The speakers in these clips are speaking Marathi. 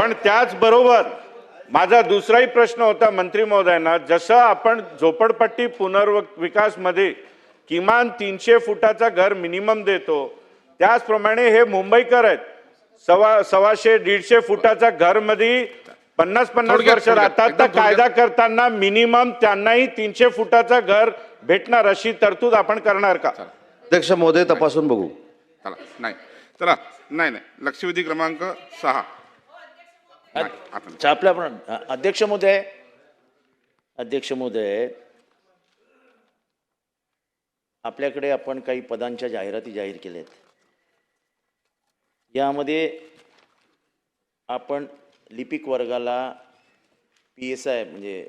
पण त्याचबरोबर माझा दुसराही प्रश्न होता मंत्री महोदयांना जसं आपण झोपडपट्टी पुनर्विकासमध्ये किमान तीनशे फुटाचा घर मिनिमम देतो त्याचप्रमाणे हे मुंबईकर आहेत सव्वा सव्वाशे दीडशे फुटाच्या घरमध्ये पन्नास पन्नास वर्ष राहतात. तर कायदा. करताना मिनिमम त्यांनाही तीनशे फुटाचं घर भेटणार अशी तरतूद आपण करणार का? अध्यक्ष महोदय तपासून बघू. चला. नाही. चला. नाही नाही. लक्षवेधी क्रमांक सहा. छापल्या पण अध्यक्ष महोदय अध्यक्ष महोदय आपल्याकडे आपण काही पदांच्या जाहिराती जाहीर केल्यात. यामध्ये आपण लिपिक वर्गाला पी एस आय म्हणजे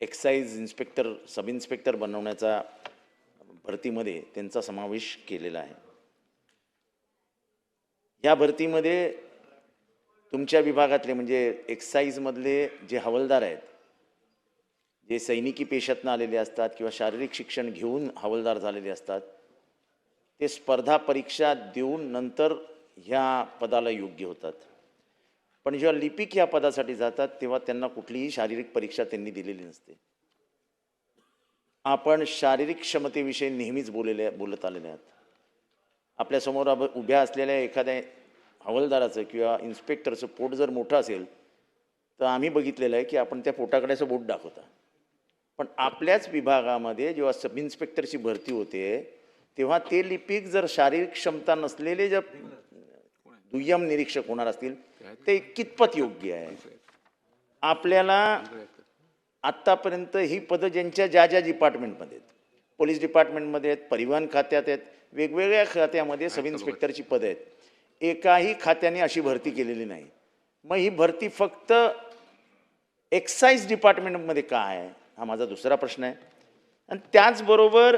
एक्साईज इन्स्पेक्टर सब इन्स्पेक्टर बनवण्याचा भरतीमध्ये त्यांचा समावेश केलेला आहे. या भरतीमध्ये तुमच्या विभागातले म्हणजे एक्साईजमधले जे हवालदार आहेत जे सैनिकी पेशातनं आलेले असतात किंवा शारीरिक शिक्षण घेऊन हवालदार झालेले असतात ते स्पर्धा परीक्षा देऊन नंतर ह्या पदाला योग्य होतात. पण जेव्हा लिपिक या पदासाठी जातात तेव्हा त्यांना कुठलीही शारीरिक परीक्षा त्यांनी दिलेली नसते. आपण शारीरिक क्षमतेविषयी नेहमीच बोललेले बोलत आलेले आहात. आपल्यासमोर उभ्या असलेल्या एखाद्या हवालदाराचं किंवा इन्स्पेक्टरचं पोट जर मोठं असेल तर आम्ही बघितलेलं आहे की आपण त्या पोटाकडे असं बोट दाखवता. पण आपल्याच विभागामध्ये जेव्हा सब इन्स्पेक्टरची भरती होते तेव्हा ते लिपिक जर शारीरिक क्षमता नसलेले जर दुय्यम निरीक्षक होणार असतील ते कितपत योग्य आहे? आपल्याला आत्तापर्यंत ही पदं ज्यांच्या ज्या ज्या डिपार्टमेंटमध्ये आहेत पोलीस डिपार्टमेंटमध्ये आहेत परिवहन खात्यात आहेत वेगवेगळ्या खात्यामध्ये सब इन्स्पेक्टरची पदं आहेत. एकाही खात्याने अशी भरती केलेली नाही. मग ही भरती फक्त एक्साईज डिपार्टमेंटमध्ये का आहे? हा माझा दुसरा प्रश्न आहे. आणि त्याचबरोबर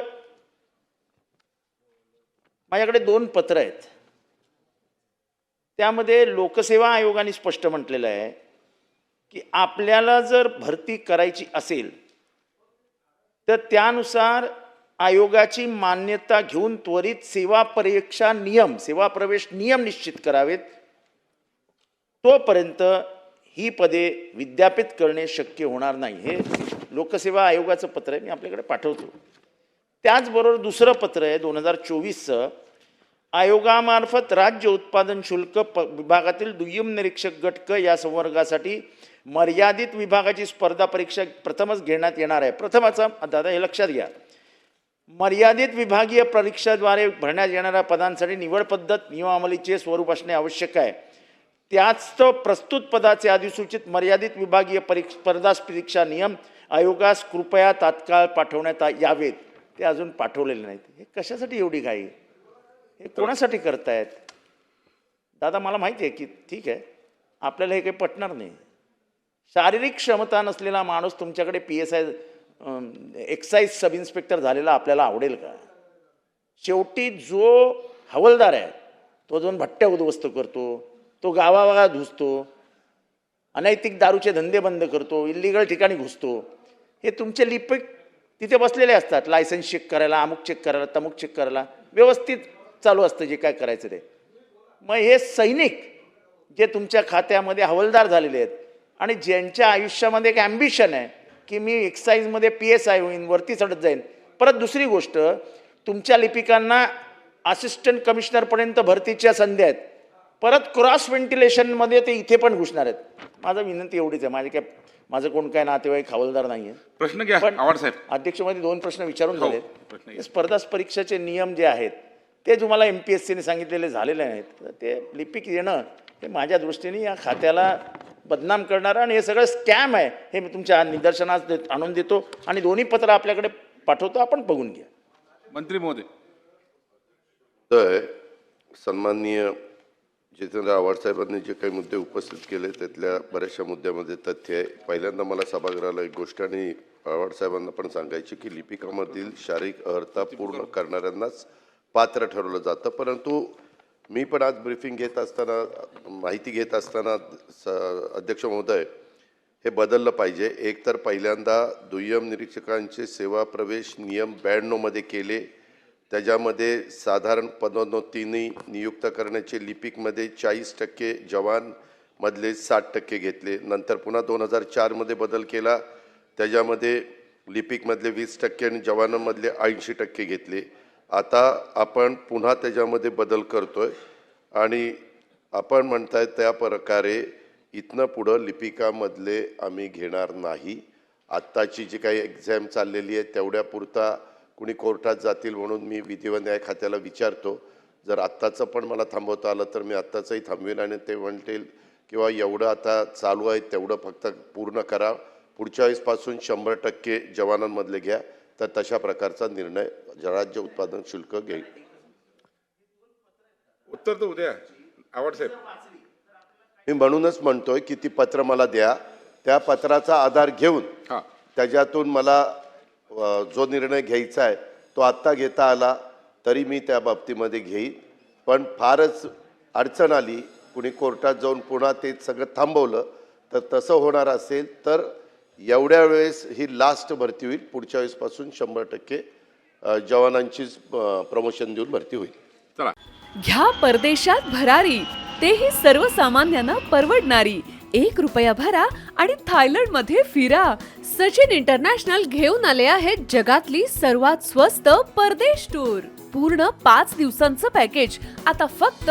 माझ्याकडे दोन पत्र आहेत. त्यामध्ये लोकसेवा आयोगाने स्पष्ट म्हटलेलं आहे की आपल्याला जर भरती करायची असेल तर त्यानुसार आयोगाची मान्यता घेऊन त्वरित सेवा परीक्षा नियम सेवा प्रवेश नियम निश्चित करावेत. तोपर्यंत ही पदे विद्यापित करणे शक्य होणार नाही. हे लोकसेवा आयोगाचं पत्र आहे मी आपल्याकडे पाठवतो. त्याचबरोबर दुसरं पत्र आहे दोन हजार चोवीसचं. आयोगामार्फत राज्य उत्पादन शुल्क प विभागातील दुय्यम निरीक्षक गटक या संवर्गासाठी मर्यादित विभागाची स्पर्धा परीक्षा प्रथमच घेण्यात येणार आहे. प्रथमाचा दादा हे लक्षात घ्या. मर्यादित विभागीय परीक्षाद्वारे भरण्यात येणाऱ्या पदांसाठी निवड पद्धत नियमावलीचे स्वरूप असणे आवश्यक आहे. त्याच प्रस्तुत पदाचे अधिसूचित मर्यादित विभागीय परीक्ष स्पर्धा परीक्षा नियम आयोगास कृपया तात्काळ पाठवण्यात यावेत. ते अजून पाठवलेले नाहीत. हे कशासाठी एवढी घाई? हे कोणासाठी करतायत? दादा मला माहिती आहे की ठीक आहे. आपल्याला हे काही पटणार नाही. शारीरिक क्षमता नसलेला माणूस तुमच्याकडे P S I excise sub inspector झालेला आपल्याला आवडेल का? शेवटी जो हवलदार आहे तो जाऊन भट्ट्या उद्ध्वस्त करतो तो गावागावात घुसतो अनैतिक दारूचे धंदे बंद करतो इलिगल ठिकाणी घुसतो हे तुमचे लिपिक तिथे बसलेले असतात. लायसन्स चेक करायला अमुक चेक करायला तमुक चेक करायला. व्यवस्थित चालू असतं जे काय करायचं ते. मग हे सैनिक जे तुमच्या खात्यामध्ये हवलदार झालेले आहेत आणि ज्यांच्या आयुष्यामध्ये एक ॲम्बिशन आहे की मी एक्साईजमध्ये पी एस आय होईन वरती चढत जाईन. परत दुसरी गोष्ट तुमच्या लिपिकांना असिस्टंट कमिशनरपर्यंत भरतीच्या संधी आहेत. परत क्रॉस व्हेंटिलेशनमध्ये ते इथे पण घुसणार आहेत. माझा विनंती एवढीच आहे. माझे काय माझं कोण काय नातेवाईक हवालदार नाही आहे प्रश्न घ्या पण आवाड साहेब. अध्यक्षमध्ये दोन प्रश्न विचारून हो, झाले प्रश्न स्पर्धा परीक्षेचे नियम जे आहेत ते तुम्हाला एम पी एस सीने सांगितलेले झालेले आहेत ते लिपिक येणं हे माझ्या दृष्टीने या खात्याला बदनाम करणारं आणि हे सगळं स्कॅम आहे हे मी तुमच्या निदर्शनास देत- आणून देतो आणि दोन्ही पत्र आपल्याकडे पाठवतो आपण बघून घ्या. मंत्री महोदय तर सन्माननीय जितेंद्र आव्हाड साहेबांनी जे काही मुद्दे उपस्थित केले त्यातल्या बऱ्याचशा मुद्द्यामध्ये तथ्य आहे. पहिल्यांदा मला सभागृहाला एक गोष्ट आणि आव्हाड साहेबांना पण सांगायची की लिपिकामधील शारीरिक अर्हता पूर्ण करणाऱ्यांनाच पात्र ठरवलं जातं परंतु मी पण आज ब्रीफिंग घेत असताना माहिती घेत असताना स अध्यक्ष महोदय हे बदललं पाहिजे. एक तर पहिल्यांदा दुय्यम निरीक्षकांचे सेवा प्रवेश नियम ब्याण्णवमध्ये केले. त्याच्यामध्ये साधारण पदोन्नतीने नियुक्त करण्याचे लिपिकमध्ये चाळीस टक्के जवानमधले साठ टक्के घेतले. नंतर पुन्हा दोन हजार चारमध्ये बदल केला. त्याच्यामध्ये लिपिकमधले वीस टक्के आणि जवानांमधले ऐंशी टक्के घेतले. आता आपण पुन्हा त्याच्यामध्ये बदल करतोय. आणि आपण म्हणताय त्या प्रकारे इथनं पुढं लिपिकामधले आम्ही घेणार नाही. आत्ताची जी काही एक्झाम चाललेली आहे तेवढ्यापुरता कुणी कोर्टात जातील म्हणून मी विधी व न्याय खात्याला विचारतो. जर आत्ताचं पण मला थांबवता आलं तर मी आत्ताचंही थांबवेन आणि ते म्हणतील किंवा एवढं आता चालू आहे तेवढं फक्त पूर्ण करा. पुढच्या वेळेसपासून शंभर टक्के जवानांमधले घ्या. तर तशा प्रकारचा निर्णय राज्य उत्पादन शुल्क घेईल. उत्तर तर उद्या. आवड साहेब. मी म्हणूनच म्हणतोय की ती पत्र मला द्या. त्या पत्राचा आधार घेऊन हां. त्याच्यातून मला जो निर्णय घ्यायचा आहे तो आत्ता घेता आला तरी मी त्या बाबतीमध्ये घेईन. पण फारच अडचण आली. कुणी कोर्टात जाऊन पुन्हा ते सगळं थांबवलं तर तसं होणार असेल तर एवढ्या वेळेस ही लास्ट भरती होईल. पुढच्या वेळेसपासून शंभर टक्के जवानांचीच प्रमोशन देऊन भरती होईल. चला. घ्या परदेशात भरारी. तेही सर्वसामान्यांना परवडणारी. एक रुपया भरा आणि थायलंडमध्ये फिरा. सचिन इंटरनॅशनल घेऊन आले आहेत जगातली सर्वात स्वस्त परदेश टूर पूर्ण पाच दिवसांचं पॅकेज आता फक्त